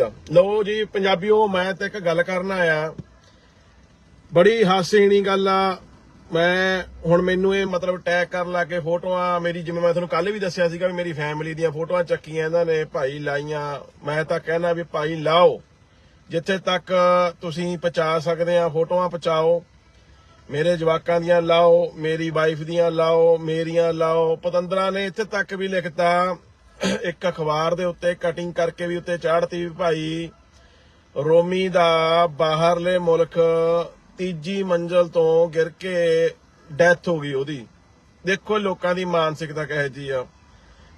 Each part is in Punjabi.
ਲੋ ਜੀ, ਪੰਜਾਬੀਓ, ਮੈਂ ਤੇ ਇੱਕ ਗੱਲ ਕਰਨ ਆਇਆ। ਬੜੀ ਹਾਸੇਣੀ ਗੱਲ ਆ। ਮੈਂ ਹੁਣ ਮੈਨੂੰ ਇਹ ਮਤਲਬ ਟੈਗ ਕਰਨ ਲੱਗੇ ਫੋਟੋਆਂ। ਮੇਰੀ ਜਿਵੇਂ ਮੈਂ ਤੁਹਾਨੂੰ ਕੱਲ ਵੀ ਦੱਸਿਆ ਸੀਗਾ ਵੀ ਮੇਰੀ ਫੈਮਿਲੀ ਦੀਆਂ ਫੋਟੋਆਂ ਚੱਕੀਆਂ ਇਹਨਾਂ ਨੇ, ਭਾਈ ਲਾਈਆਂ। ਮੈਂ ਤਾਂ ਕਹਿਣਾ ਵੀ ਭਾਈ ਲਾਓ। ਜਿੱਥੇ ਤੱਕ ਤੁਸੀਂ ਪਹੁੰਚਾ ਸਕਦੇ ਆ, ਫੋਟੋਆਂ ਪਹੁੰਚਾਓ। ਮੇਰੇ ਜਵਾਕਾਂ ਦੀਆਂ ਲਾਓ, ਮੇਰੀ ਵਾਈਫ ਦੀਆਂ ਲਾਓ, ਮੇਰੀਆਂ ਲਾਓ। ਪਤੰਦਰਾਂ ਨੇ ਇੱਥੇ ਤੱਕ ਵੀ ਲਿਖਤਾ ਇੱਕ ਅਖਬਾਰ ਦੇ ਉੱਤੇ ਕਟਿੰਗ ਕਰਕੇ ਵੀ ਉੱਤੇ ਚਾੜਤੀ ਵੀ ਭਾਈ। ਰੋਮੀ ਦਾ ਬਾਹਰਲੇ ਮੁਲਕ ਤੀਜੀ ਮੰਜ਼ਲ ਤੋਂ ਗਿਰ ਕੇ ਡੈਥ ਹੋ ਗਈ ਉਹਦੀ। ਦੇਖੋ ਲੋਕਾਂ ਦੀ ਮਾਨਸਿਕਤਾ ਕਿਹੋ ਜੀ ਆ।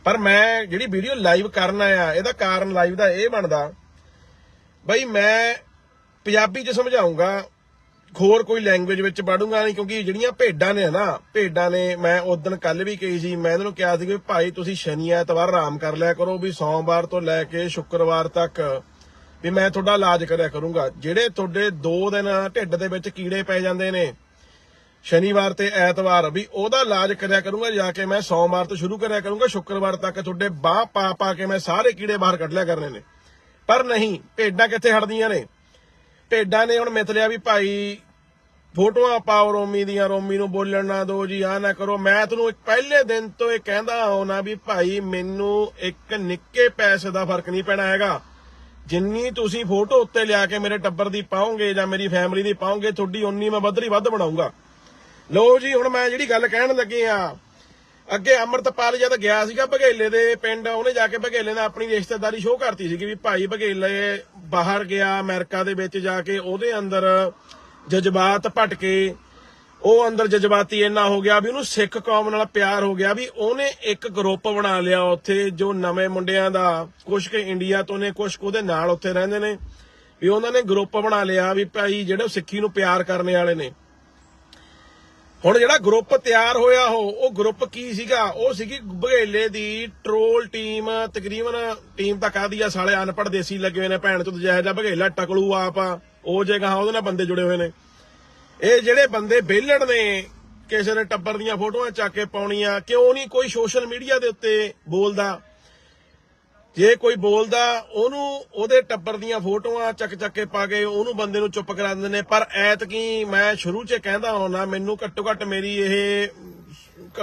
ਪਰ ਮੈਂ ਜਿਹੜੀ ਵੀਡੀਓ ਲਾਈਵ ਕਰਨ ਆਇਆ, ਇਹਦਾ ਕਾਰਨ ਲਾਈਵ ਦਾ ਇਹ ਬਣਦਾ। ਬਈ ਮੈਂ ਪੰਜਾਬੀ ਚ ਸਮਝਾਉਂਗਾ ਹੋਰ ਕੋਈ ਲੈਂਗੁਏਜ ਵਿੱਚ ਪੜੂੰਗਾ ਨਹੀਂ, ਕਿਉਂਕਿ ਜਿਹੜੀਆਂ ਭੇਡਾਂ ਨੇ ਨਾ, ਭੇਡਾਂ ਨੇ, ਮੈਂ ਉਸ ਦਿਨ ਕੱਲ ਵੀ ਕਹੀ ਸੀ, ਮੈਂ ਇਹਨਾਂ ਨੂੰ ਕਿਹਾ ਸੀ ਕਿ ਭਾਈ ਤੁਸੀਂ ਸ਼ਨੀ, ਐਤਵਾਰ ਆਰਾਮ ਕਰ ਲਿਆ ਕਰੋ ਵੀ ਸੋਮਵਾਰ ਤੋਂ ਲੈ ਕੇ ਸ਼ੁੱਕਰਵਾਰ ਤੱਕ ਵੀ ਮੈਂ ਤੁਹਾਡਾ ਇਲਾਜ ਕਰਿਆ ਕਰੂੰਗਾ। ਜਿਹੜੇ ਤੁਹਾਡੇ 2 ਦਿਨ ਢਿੱਡ ਦੇ ਵਿੱਚ ਕੀੜੇ ਪੈ ਜਾਂਦੇ ਨੇ, ਸ਼ਨੀਵਾਰ ਤੇ ਐਤਵਾਰ, ਵੀ ਉਹਦਾ ਇਲਾਜ ਕਰਿਆ ਕਰੂੰਗਾ, ਜਾ ਕੇ ਮੈਂ ਸੋਮਵਾਰ ਤੋਂ ਸ਼ੁਰੂ ਕਰਿਆ ਕਰੂੰਗਾ, ਸ਼ੁੱਕਰਵਾਰ ਤੱਕ ਤੁਹਾਡੇ ਬਾਹ ਪਾ ਪਾ ਕੇ ਮੈਂ ਸਾਰੇ ਕੀੜੇ ਬਾਹਰ ਕੱਢ ਲਿਆ ਕਰਨੇ ਨੇ। ਪਰ ਨਹੀਂ, ਭੇਡਾਂ ਕਿੱਥੇ ਹਟਦੀਆਂ ਨੇ? ਭੇਡਾਂ ਨੇ ਹੁਣ ਮਿੱਥ ਲਿਆ ਵੀ ਭਾਈ ਫੋਟੋਆਂ ਪਾਓ ਰੋਮੀ ਦੀਆਂ, ਰੋਮੀ ਨੂੰ ਬੋਲਣ ਨਾ ਦਿਓ ਜੀ ਆ ਨਾ ਕਰੋ। ਮੈਂ ਤੁਹਾਨੂੰ ਪਹਿਲੇ ਦਿਨ ਤੋਂ ਇਹ ਕਹਿੰਦਾ ਹੋਣਾ ਵੀ ਭਾਈ ਮੈਨੂੰ ਇੱਕ ਨਿੱਕੇ ਪੈਸੇ ਦਾ ਫ਼ਰਕ ਨਹੀਂ ਪੈਣਾ ਹੈਗਾ। ਜਿੰਨੀ ਤੁਸੀਂ ਫੋਟੋ ਉੱਤੇ ਲਿਆ ਕੇ ਮੇਰੇ ਟੱਬਰ ਦੀ ਪਾਓਗੇ ਜਾਂ ਮੇਰੀ ਫੈਮਿਲੀ ਦੀ ਪਾਓਗੇ, ਤੁਹਾਡੀ ਉਨੀ ਮੈਂ ਵੱਧਰੀ ਵੱਧ ਬਣਾਉਂਗਾ ਲੋ ਜੀ, ਹੁਣ ਮੈਂ ਜਿਹੜੀ ਗੱਲ ਕਹਿਣ ਲੱਗੇ ਆ ਅੱਗੇ ਅਮਰਤਪਾਲ ਜਦ ਗਿਆ ਸੀਗਾ ਬਘੇਲੇ ਦੇ ਪਿੰਡ, ਉਹਨੇ ਜਾ ਕੇ ਬਘੇਲੇ ਨੇ ਆਪਣੀ ਰਿਸ਼ਤੇਦਾਰੀ ਸ਼ੋਅ ਕਰਤੀ ਸੀਗੀ ਵੀ ਭਾਈ ਬਘੇਲੇ ਬਾਹਰ ਗਿਆ ਅਮਰੀਕਾ ਦੇ ਵਿੱਚ ਜਾ ਕੇ, ਉਹਦੇ ਅੰਦਰ ਜਜ਼ਬਾਤ ਭਟਕੇ, ਉਹ ਅੰਦਰ ਜਜ਼ਬਾਤੀ ਇੰਨਾ ਹੋ ਗਿਆ ਵੀ ਉਹਨੂੰ ਸਿੱਖ ਕੌਮ ਨਾਲ ਪਿਆਰ ਹੋ ਗਿਆ ਵੀ ਉਹਨੇ ਇੱਕ ਗਰੁੱਪ ਬਣਾ ਲਿਆ ਉੱਥੇ ਜੋ ਨਵੇਂ ਮੁੰਡਿਆਂ ਦਾ ਕੁਝ ਕੁ ਇੰਡੀਆ ਤੋਂ ਨੇ ਕੁਝ ਕੁ ਉਹਦੇ ਨਾਲ ਉੱਥੇ ਰਹਿੰਦੇ ਨੇ, ਵੀ ਉਹਨਾਂ ਨੇ ਗਰੁੱਪ ਬਣਾ ਲਿਆ ਵੀ ਭਾਈ ਜਿਹੜੇ ਸਿੱਖੀ ਨੂੰ ਪਿਆਰ ਕਰਨੇ ਵਾਲੇ ਨੇ। ਹੁਣ ਜਿਹੜਾ ਗਰੁੱਪ ਤਿਆਰ ਹੋਇਆ ਉਹ ਉਹ ਗਰੁੱਪ ਕੀ ਸੀਗਾ? ਉਹ ਸੀਗੀ ਬਘੇਲੇ ਦੀ ਟਰੋਲ ਟੀਮ ਤਕਰੀਬਨ ਟੀਮ ਤਾਂ ਕਾਹਦੀ ਆ ਸਾਲੇ ਅਨਪੜ੍ਹ ਦੇਸੀ ਲੱਗੇ ਹੋਏ ਨੇ, ਭੈਣ ਤੋਂ ਜਿਹੋ ਜਿਹਾ ਬਘੇਲਾ ਟਕਲੂ ਆਪ ਆ, ਉਹ ਜਗ੍ਹਾ ਉਹਦੇ ਨਾਲ ਬੰਦੇ ਜੁੜੇ ਹੋਏ ਨੇ। ਇਹ ਜਿਹੜੇ ਬੰਦੇ ਵਿਹਲੜ ਨੇ, ਕਿਸੇ ਨੇ ਟੱਬਰ ਦੀਆਂ ਫੋਟੋਆਂ ਚੱਕ ਕੇ ਪਾਉਣੀਆਂ, ਕਿਉਂ ਨਹੀਂ ਕੋਈ ਸੋਸ਼ਲ ਮੀਡੀਆ ਦੇ ਉੱਤੇ ਬੋਲਦਾ? ਜੇ ਕੋਈ ਬੋਲਦਾ, ਉਹਨੂੰ ਉਹਦੇ ਟੱਬਰ ਦੀਆਂ ਫੋਟੋਆਂ ਚੱਕ ਚੱਕ ਕੇ ਪਾ ਕੇ ਉਹਨੂੰ ਬੰਦੇ ਨੂੰ ਚੁੱਪ ਕਰਾ ਦਿੰਦੇ ਨੇ। ਪਰ ਐਤਕੀ ਮੈਂ ਸ਼ੁਰੂ 'ਚ ਕਹਿੰਦਾ ਹੁੰਦਾ, ਮੈਨੂੰ ਘੱਟੋ ਘੱਟ ਮੇਰੀ ਇਹ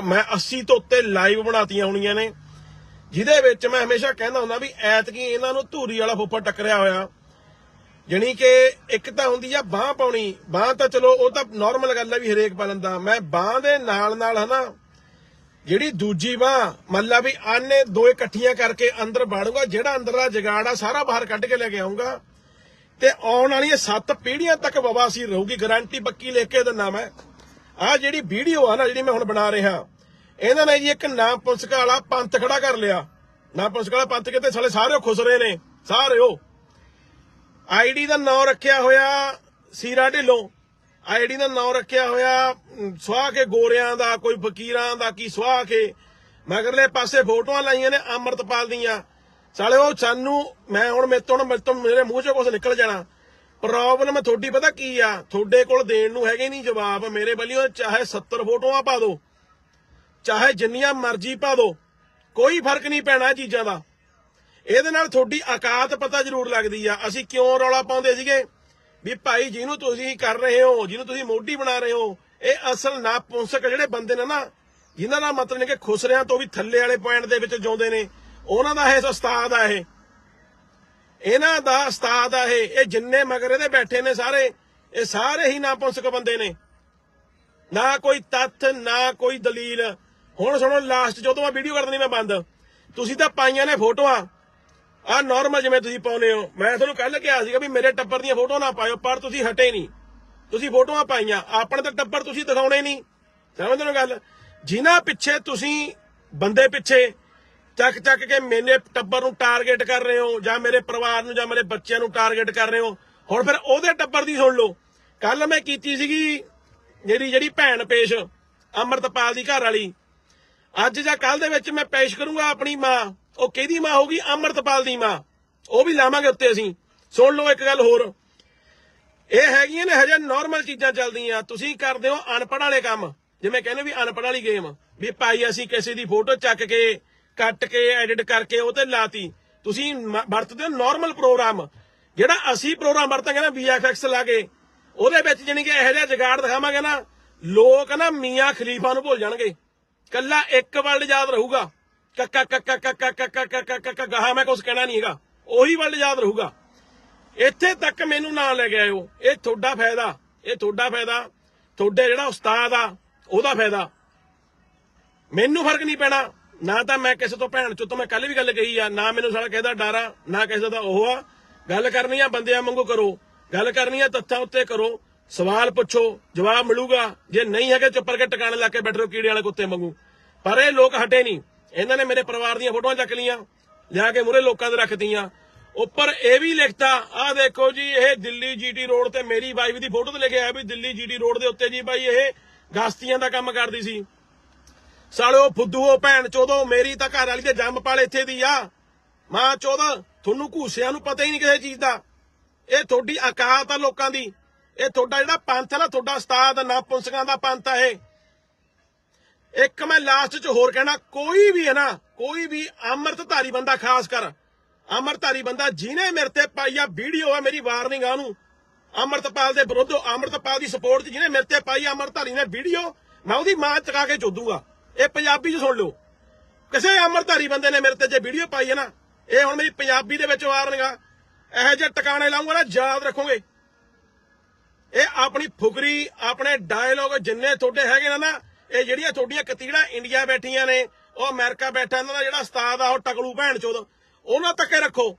ਮੈਂ 80 ਤੋਂ ਉੱਤੇ ਲਾਈਵ ਬਣਾਤੀਆਂ ਹੋਣੀਆਂ ਨੇ। ਜਿਹਦੇ ਵਿੱਚ ਮੈਂ ਹਮੇਸ਼ਾ ਕਹਿੰਦਾ ਹੁੰਦਾ ਵੀ ਐਤਕੀ ਇਹਨਾਂ ਨੂੰ ਧੂਰੀ ਵਾਲਾ ਫੁੱਫੜ ਟੱਕਰਿਆ ਹੋਇਆ। ਜਣੀ ਕਿ ਇੱਕ ਤਾਂ ਹੁੰਦੀ ਆ ਬਾਹ ਪਾਉਣੀ। ਬਾਹ ਤਾਂ ਚਲੋ, ਉਹ ਤਾਂ ਨਾਰਮਲ ਗੱਲ ਆ ਵੀ ਹਰੇਕ ਪਾ ਲੈਂਦਾ ਮੈਂ ਬਾਹ ਦੇ ਨਾਲ ਨਾਲ ਹਨਾ ਜਿਹੜੀ ਦੂਜੀ ਬਾਹ, ਮੱਲਾ ਵੀ ਆਨੇ ਦੋ ਇਕੱਠੀਆਂ ਕਰਕੇ ਅੰਦਰ ਬਾੜੂਗਾ, ਜਿਹੜਾ ਅੰਦਰਲਾ ਜਗਾੜ ਸਾਰਾ ਬਾਹਰ ਕੱਢ ਕੇ ਲੈ ਕੇ ਆਉਂਗਾ ਤੇ ਆਉਣ ਵਾਲੀਆਂ ਸੱਤ ਪੀੜ੍ਹੀਆਂ ਤੱਕ ਬਵਾਸੀਰ ਰਹੂਗੀ ਗਾਰੰਟੀ ਪੱਕੀ ਲੈ ਕੇ ਦਿੰਦਾ ਮੈਂ। ਆ ਜਿਹੜੀ ਵੀਡੀਓ ਆ ਨਾ, ਜਿਹੜੀ ਮੈਂ ਹੁਣ ਬਣਾ ਰਿਹਾ, ਇਹਨਾਂ ਨੇ ਜੀ ਇੱਕ ਨਾਮ ਪੁਲਿਸਕਾ ਵਾਲਾ ਪੰਥ ਖੜਾ ਕਰ ਲਿਆ। ਨਾਮ ਪੁਲਿਸਕਾ ਵਾਲਾ ਪੰਥ ਕਿਤੇ ਸਾਲੇ ਸਾਰੇ ਖੁਸ ਰਹੇ ਨੇ, ਸਾਰੇ ਉਹ। ਆਈਡੀ ਦਾ ਨਾਮ ਰੱਖਿਆ ਹੋਇਆ ਸੀਰਾ ਢਿੱਲੋਂ। ਆਈਡੀ ਦਾ ਨਾਂ ਰੱਖਿਆ ਹੋਇਆ ਅਮ, ਸੁਆਹ ਕੇ ਗੋਰਿਆਂ ਦਾ ਕੋਈ ਫਕੀਰਾਂ ਦਾ ਕੀ ਸੁਆਹ ਕੇ। ਮਗਰਲੇ ਪਾਸੇ ਫੋਟੋਆਂ ਲਾਈਆਂ ਨੇ ਅਮਰਤਪਾਲ ਦੀਆਂ। ਸਾਲੇ ਉਹ ਸਾਨੂੰ ਮੈਂ ਹੁਣ ਮੇਰੇ ਤੋਂ ਮੇਰੇ ਤੋਂ ਮੇਰੇ ਮੂੰਹ ਚੋਂ ਕੁਝ ਨਿਕਲ ਜਾਣਾ। ਪ੍ਰੋਬਲਮ ਤੁਹਾਡੀ ਪਤਾ ਕੀ ਆ? ਤੁਹਾਡੇ ਕੋਲ ਦੇਣ ਨੂੰ ਹੈਗੇ ਨਹੀਂ ਜਵਾਬ। ਮੇਰੇ ਬਲੀਓ ਚਾਹੇ 70 ਫੋਟੋਆਂ ਪਾ ਦਿਓ ਚਾਹੇ ਜਿੰਨੀਆਂ ਮਰਜ਼ੀ ਪਾ ਦਿਓ ਕੋਈ ਫ਼ਰਕ ਨਹੀਂ ਪੈਣਾ ਇਹ ਚੀਜ਼ਾਂ ਦਾ। ਇਹਦੇ ਨਾਲ ਤੁਹਾਡੀ ਔਕਾਤ ਪਤਾ ਜ਼ਰੂਰ ਲੱਗਦੀ ਆ। ਅਸੀਂ ਕਿਉਂ ਰੌਲਾ ਪਾਉਂਦੇ ਸੀਗੇ? ਵੀ ਭਾਈ ਜਿਹਨੂੰ ਤੁਸੀਂ ਕਰ ਰਹੇ ਹੋ, ਜਿਹਨੂੰ ਤੁਸੀਂ ਮੋਢੀ ਬਣਾ ਰਹੇ ਹੋ, ਇਹ ਅਸਲ ਨਾ ਜਿਹੜੇ ਬੰਦੇ ਨੇ ਨਾ, ਜਿਨ੍ਹਾਂ ਦਾ ਮਤਲਬ ਨਹੀਂ ਕਿ ਖੁਸਰਿਆਂ ਤੋਂ ਵੀ ਥੱਲੇ ਵਾਲੇ ਪੁਆਇੰਟ ਦੇ ਵਿੱਚ ਜਿਉਂਦੇ ਨੇ। ਉਹਨਾਂ ਦਾ ਇਹ ਉਸਤਾਦ ਆ ਇਹ। ਇਹਨਾਂ ਦਾ ਉਸਤਾਦ ਆ ਇਹ। ਇਹ ਜਿੰਨੇ ਮਗਰ ਇਹਦੇ ਬੈਠੇ ਨੇ ਸਾਰੇ, ਇਹ ਸਾਰੇ ਹੀ ਨਾਪੁੰਸਕ ਬੰਦੇ ਨੇ। ਨਾ ਕੋਈ ਤੱਥ, ਨਾ ਕੋਈ ਦਲੀਲ। ਹੁਣ ਸੁਣੋ ਲਾਸਟ ਜਦੋਂ ਮੈਂ ਵੀਡੀਓ ਕਰ ਦਿੰਦੀ ਮੈਂ ਬੰਦ। ਤੁਸੀਂ ਤਾਂ ਪਾਈਆਂ ਨੇ ਫੋਟੋਆਂ। ਆ ਨਾਰਮਲ ਜਿਵੇਂ ਤੁਸੀਂ ਪਾਉਨੇ ਹੋ। ਮੈਂ ਤੁਹਾਨੂੰ ਕੱਲ ਕਿਹਾ ਸੀਗਾ ਵੀ ਮੇਰੇ ਟੱਬਰ ਦੀਆਂ ਫੋਟੋ ਨਾ ਪਾਇਓ, ਪਰ ਤੁਸੀਂ ਹਟੇ ਨਹੀਂ। ਤੁਸੀਂ ਫੋਟੋਆਂ ਪਾਈਆਂ, ਆਪਣੇ ਤਾਂ ਟੱਬਰ ਤੁਸੀਂ ਦਿਖਾਉਣੇ ਨਹੀਂ। ਸਮਝਦੇ ਹੋ ਗੱਲ? ਜਿਨ੍ਹਾਂ ਪਿੱਛੇ ਤੁਸੀਂ ਬੰਦੇ ਪਿੱਛੇ ਚੱਕ ਚੱਕ ਕੇ ਮੇਰੇ ਟੱਬਰ ਨੂੰ ਟਾਰਗੇਟ ਕਰ ਰਹੇ ਹੋ, ਜਾਂ ਮੇਰੇ ਪਰਿਵਾਰ ਨੂੰ ਜਾਂ ਮੇਰੇ ਬੱਚਿਆਂ ਨੂੰ ਟਾਰਗੇਟ ਕਰ ਰਹੇ ਹੋ, ਹੁਣ ਫਿਰ ਉਹਦੇ ਟੱਬਰ ਦੀ ਸੁਣ ਲਓ। ਕੱਲ ਮੈਂ ਕੀਤੀ ਸੀਗੀ ਜਿਹੜੀ ਜਿਹੜੀ ਭੈਣ ਪੇਸ਼, ਅਮਰਤਪਾਲ ਦੀ ਘਰ ਵਾਲੀ। ਅੱਜ ਜਾਂ ਕੱਲ ਦੇ ਵਿੱਚ ਮੈਂ ਪੇਸ਼ ਕਰੂੰਗਾ ਆਪਣੀ ਮਾਂ। ਉਹ ਕਿਹਦੀ ਮਾਂ ਹੋਊਗੀ? ਅਮਰਤਪਾਲ ਦੀ ਮਾਂ। ਉਹ ਵੀ ਲਾਵਾਂਗੇ ਉੱਤੇ ਅਸੀਂ। ਸੁਣ ਲਓ ਇੱਕ ਗੱਲ ਹੋਰ। ਇਹ ਹੈਗੀਆਂ ਨੇ ਹਜੇ ਨਾਰਮਲ ਚੀਜ਼ਾਂ ਚੱਲਦੀਆਂ। ਤੁਸੀਂ ਕਰਦੇ ਹੋ ਅਨਪੜ੍ਹ ਵਾਲੇ ਕੰਮ। ਜਿਵੇਂ ਕਹਿੰਦੇ ਵੀ ਅਨਪੜ੍ਹ ਵਾਲੀ ਗੇਮ ਵੀ ਭਾਈ ਅਸੀਂ ਕਿਸੇ ਦੀ ਫੋਟੋ ਚੱਕ ਕੇ, ਕੱਟ ਕੇ ਐਡਿਟ ਕਰਕੇ ਉਹ ਤੇ ਲਾਤੀ। ਤੁਸੀਂ ਵਰਤਦੇ ਹੋ ਨਾਰਮਲ ਪ੍ਰੋਗਰਾਮ ਜਿਹੜਾ ਅਸੀਂ ਪ੍ਰੋਗਰਾਮ ਵਰਤਾਂਗੇ ਨਾ VFX ਲਾ ਕੇ, ਉਹਦੇ ਵਿੱਚ ਜਾਣੀ ਕਿ ਇਹੋ ਜਿਹਾ ਜਗਾੜ ਦਿਖਾਵਾਂਗੇ ਨਾ, ਲੋਕ ਨਾ ਮੀਆਂ ਖਲੀਫਾ ਨੂੰ ਭੁੱਲ ਜਾਣਗੇ। ਕੱਲਾ ਇੱਕ ਵਰਡ ਯਾਦ ਰਹੂਗਾ। ਕੱਕਾ ਕੱਕਾ ਕੱਕਾ ਕੱਕਾ ਕੱਕਾ ਕੱਕਾ ਗਾਹਾਂ ਮੈਂ ਕੁਝ ਕਹਿਣਾ ਨਹੀਂ ਹੈਗਾ ਉਹੀ ਵੱਲ ਯਾਦ ਰਹੂਗਾ ਇੱਥੇ ਤੱਕ ਮੈਨੂੰ ਨਾ ਲੈ ਕੇ ਆਇਓ ਇਹ ਤੁਹਾਡਾ ਫਾਇਦਾ ਇਹ ਤੁਹਾਡਾ ਫਾਇਦਾ ਤੁਹਾਡੇ ਜਿਹੜਾ ਉਸਤਾਦ ਆ ਉਹਦਾ ਫਾਇਦਾ ਮੈਨੂੰ ਫ਼ਰਕ ਨਹੀਂ ਪੈਣਾ ਨਾ ਤਾਂ ਮੈਂ ਕਿਸੇ ਤੋਂ ਭੈਣ ਚੋਂ ਤੋਂ ਮੈਂ ਕੱਲ ਵੀ ਗੱਲ ਕਹੀ ਆ ਨਾ ਮੈਨੂੰ ਸਾਲਾ ਕਿਸੇ ਦਾ ਡਰ ਆ ਨਾ ਕਿਸੇ ਦਾ ਉਹ ਆ ਗੱਲ ਕਰਨੀ ਆ ਬੰਦਿਆਂ ਵਾਂਗੂ ਕਰੋ ਗੱਲ ਕਰਨੀ ਆ ਤੱਥਾਂ ਉੱਤੇ ਕਰੋ ਸਵਾਲ ਪੁੱਛੋ ਜਵਾਬ ਮਿਲੂਗਾ ਜੇ ਨਹੀਂ ਹੈਗੇ ਚੁੱਪ ਕਰਕੇ ਟਿਕਾਣੇ ਲਾ ਕੇ ਬੈਠ ਰਹੋ ਕੀੜੇ ਵਾਲੇ ਕੁੱਤੇ ਵਾਂਗੂ ਪਰ ਇਹ ਲੋਕ ਹਟੇ ਨਹੀਂ ਇਹਨਾਂ ਨੇ ਮੇਰੇ ਪਰਿਵਾਰ ਦੀਆਂ ਫੋਟੋਆਂ ਚੱਕ ਲੀਆਂ ਲਿਆ ਕੇ ਮੂਰੇ ਲੋਕਾਂ ਦੇ ਰੱਖਤੀਆਂ। ਉੱਪਰ ਇਹ ਵੀ ਲਿਖਤਾ, ਆਹ ਦੇਖੋ ਜੀ, ਇਹ ਦਿੱਲੀ ਜੀਟੀ ਰੋਡ ਤੇ ਮੇਰੀ ਵਾਈਫ ਦੀ ਫੋਟੋ ਤੇ ਲਿਖਿਆ ਹੈ ਵੀ ਦਿੱਲੀ ਜੀਟੀ ਰੋਡ ਦੇ ਉੱਤੇ ਜੀ ਬਾਈ ਇਹ ਗਾਸਤੀਆਂ ਦਾ ਕੰਮ ਕਰਦੀ ਸੀ। ਸਾਲਿਓ ਫੁੱਦੂਓ ਭੈਣ ਚੋਦੋ, ਮੇਰੀ ਤਾਂ ਘਰ ਵਾਲੀ ਤੇ ਜੰਮ ਪਾਲ ਇੱਥੇ ਦੀ ਆ। ਮਾਂ ਚੋਦਾ, ਤੁਹਾਨੂੰ ਘੂਸਿਆਂ ਨੂੰ ਪਤਾ ਹੀ ਨਹੀਂ ਕਿਸੇ ਚੀਜ਼ ਦਾ। ਇਹ ਤੁਹਾਡੀ ਅਕਾਤ ਆ ਲੋਕਾਂ ਦੀ। ਇਹ ਤੁਹਾਡਾ ਜਿਹੜਾ ਪੰਥ ਹੈ ਨਾ, ਤੁਹਾਡਾ ਉਸਤਾਦ, ਨਾ ਪੁੰਸਕਾਂ ਦਾ ਪੰਥ ਆ ਇਹ। ਇੱਕ ਮੈਂ ਲਾਸਟ 'ਚ ਹੋਰ ਕਹਿਣਾ, ਕੋਈ ਵੀ ਹੈ ਨਾ, ਕੋਈ ਵੀ ਅੰਮ੍ਰਿਤਧਾਰੀ ਬੰਦਾ ਖਾਸ ਕਰ, ਅੰਮ੍ਰਿਤਧਾਰੀ ਬੰਦਾ ਜਿਹਨੇ ਮੇਰੇ ਤੇ ਪਾਈ ਆ ਵੀਡੀਓ ਆ ਮੇਰੀ ਵਾਰਨਿੰਗ ਆ ਉਹਨੂੰ, ਅੰਮ੍ਰਿਤਪਾਲ ਦੇ ਵਿਰੁੱਧ, ਅੰਮ੍ਰਿਤਪਾਲ ਦੀ ਸਪੋਰਟ 'ਚ ਜਿਹਨੇ ਮੇਰੇ ਤੇ ਪਾਈ ਅੰਮ੍ਰਿਤਧਾਰੀ ਨੇ ਵੀਡੀਓ ਮੈਂ ਉਹਦੀ ਮਾਂ ਚਕਾ ਕੇ ਚੋਦੂਗਾ ਇਹ ਪੰਜਾਬੀ 'ਚ ਸੁਣ ਲਓ। ਕਿਸੇ ਅੰਮ੍ਰਿਤਧਾਰੀ ਬੰਦੇ ਨੇ ਮੇਰੇ ਤੇ ਜੇ ਵੀਡੀਓ ਪਾਈ ਹੈ ਨਾ, ਇਹ ਹੁਣ ਮੇਰੀ ਪੰਜਾਬੀ ਦੇ ਵਿੱਚ ਵਾਰਨਿੰਗ ਆ। ਇਹੋ ਜਿਹੇ ਟਿਕਾਣੇ ਲਾਉਂਗਾ ਨਾ, ਯਾਦ ਰੱਖੋਗੇ। ਇਹ ਆਪਣੀ ਫੁਕਰੀ, ਆਪਣੇ ਡਾਇਲੋਗ ਜਿੰਨੇ ਤੁਹਾਡੇ ਹੈਗੇ ਨੇ ਨਾ ਇਹ ਜਿਹੜੀਆਂ ਤੁਹਾਡੀਆਂ ਕਤੀੜਾ ਇੰਡੀਆ ਬੈਠੀਆਂ ਨੇ, ਉਹ ਅਮਰੀਕਾ ਬੈਠਾ, ਇਹਨਾਂ ਦਾ ਜਿਹੜਾ ਉਸਤਾਦ ਆ, ਉਹ ਟਕਲੂ ਭੈਣ ਚੋਦ, ਉਹਨਾਂ ਤੱਕੇ ਰੱਖੋ।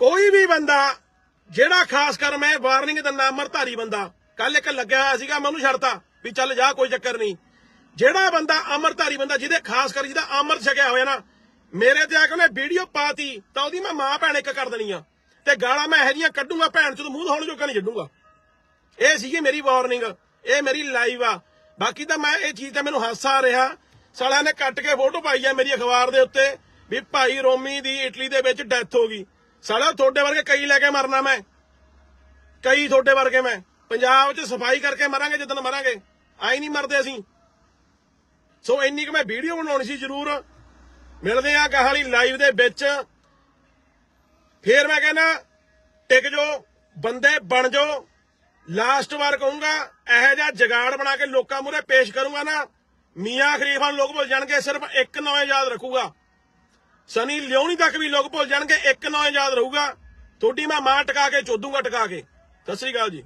ਕੋਈ ਵੀ ਬੰਦਾ, ਜਿਹੜਾ ਖਾਸ ਕਰ ਮੈਂ ਵਾਰਨਿੰਗ ਦਿੰਦਾ, ਅਮਰਧਾਰੀ ਬੰਦਾ ਕੱਲ ਇੱਕ ਲੱਗਿਆ ਹੋਇਆ ਸੀਗਾ ਮੈਨੂੰ ਛੱਡਤਾ, ਵੀ ਚੱਲ ਜਾ, ਕੋਈ ਚੱਕਰ ਨਹੀਂ। ਜਿਹੜਾ ਬੰਦਾ ਅਮਰਧਾਰੀ ਬੰਦਾ, ਜਿਹਦੇ ਖਾਸ ਕਰ ਜਿਹਦਾ ਅਮਰ ਛਕਿਆ ਹੋਇਆ ਨਾ, ਮੇਰੇ ਤੇ ਆ ਕੇ ਉਹਨੇ ਵੀਡੀਓ ਪਾਤੀ, ਤਾਂ ਉਹਦੀ ਮੈਂ ਮਾਂ ਭੈਣ ਇੱਕ ਕਰ ਦੇਣੀ ਆ। ਤੇ ਗਾਲਾਂ ਮੈਂ ਇਹੋ ਜਿਹੀਆਂ ਕੱਢੂੰਗਾ, ਭੈਣ ਚੋਂ ਮੂੰਹ ਧੋਣ ਜੋਗਾ ਨਹੀਂ ਛੱਡੂੰਗਾ। ਇਹ ਸੀਗੀ ਮੇਰੀ ਵਾਰਨਿੰਗ ਇਹ ਮੇਰੀ ਲਾਈਵ ਆ। ਬਾਕੀ ਤਾਂ ਮੈਂ ਇਹ ਚੀਜ਼ ਤਾਂ ਮੈਨੂੰ ਹਾਸਾ ਆ ਰਿਹਾ। ਸਾਲਿਆਂ ਨੇ ਕੱਟ ਕੇ ਫੋਟੋ ਪਾਈ ਆ ਮੇਰੀ ਅਖਬਾਰ ਦੇ ਉੱਤੇ ਵੀ ਭਾਈ ਰੋਮੀ ਦੀ ਇਟਲੀ ਦੇ ਵਿੱਚ ਡੈਥ ਹੋ ਗਈ। ਸਾਲਾ ਤੁਹਾਡੇ ਵਰਗੇ ਕਈ ਲੈ ਕੇ ਮਰਨਾ ਮੈਂ। ਕਈ ਤੁਹਾਡੇ ਵਰਗੇ ਮੈਂ। ਪੰਜਾਬ 'ਚ ਸਫ਼ਾਈ ਕਰਕੇ ਮਰਾਂਗੇ ਜਦੋਂ ਮਰਾਂਗੇ। ਆਈ ਨਹੀਂ ਮਰਦੇ ਅਸੀਂ। ਸੋ ਇੰਨੀ ਕਿ ਮੈਂ ਵੀਡੀਓ ਬਣਾਉਣੀ ਸੀ ਜ਼ਰੂਰ। ਮਿਲਦੇ ਆ ਕਹਾਣੀ ਲਾਈਵ ਦੇ ਵਿੱਚ। ਫੇਰ ਮੈਂ ਕਹਿੰਦਾ, ਟਿਕ ਜੋ, ਬੰਦੇ ਬਣ ਜੋ। ਲਾਸਟ ਵਾਰ ਕਹੂੰਗਾ, ਇਹੋ ਜਿਹਾ ਜਗਾੜ ਬਣਾ ਕੇ ਲੋਕਾਂ ਮੂਹਰੇ ਪੇਸ਼ ਕਰੂੰਗਾ ਨਾ, ਮੀਆਂ ਖਲੀਫਾ ਨੂੰ ਲੋਕ ਭੁੱਲ ਜਾਣਗੇ, ਸਿਰਫ ਇੱਕ ਨਾਂ ਯਾਦ ਰੱਖੂਗਾ। ਸਨੀ ਲਿਓਣੀ ਤੱਕ ਵੀ ਲੋਕ ਭੁੱਲ ਜਾਣਗੇ, ਇੱਕ ਨਾਂ ਯਾਦ ਰਹੂਗਾ। ਤੁਹਾਡੀ ਮੈਂ ਮਾਂ ਟਿਕਾ ਕੇ, ਚੋਦੂੰਗਾ ਟਿਕਾ ਕੇ। ਸਤਿ ਸ੍ਰੀ ਅਕਾਲ ਜੀ।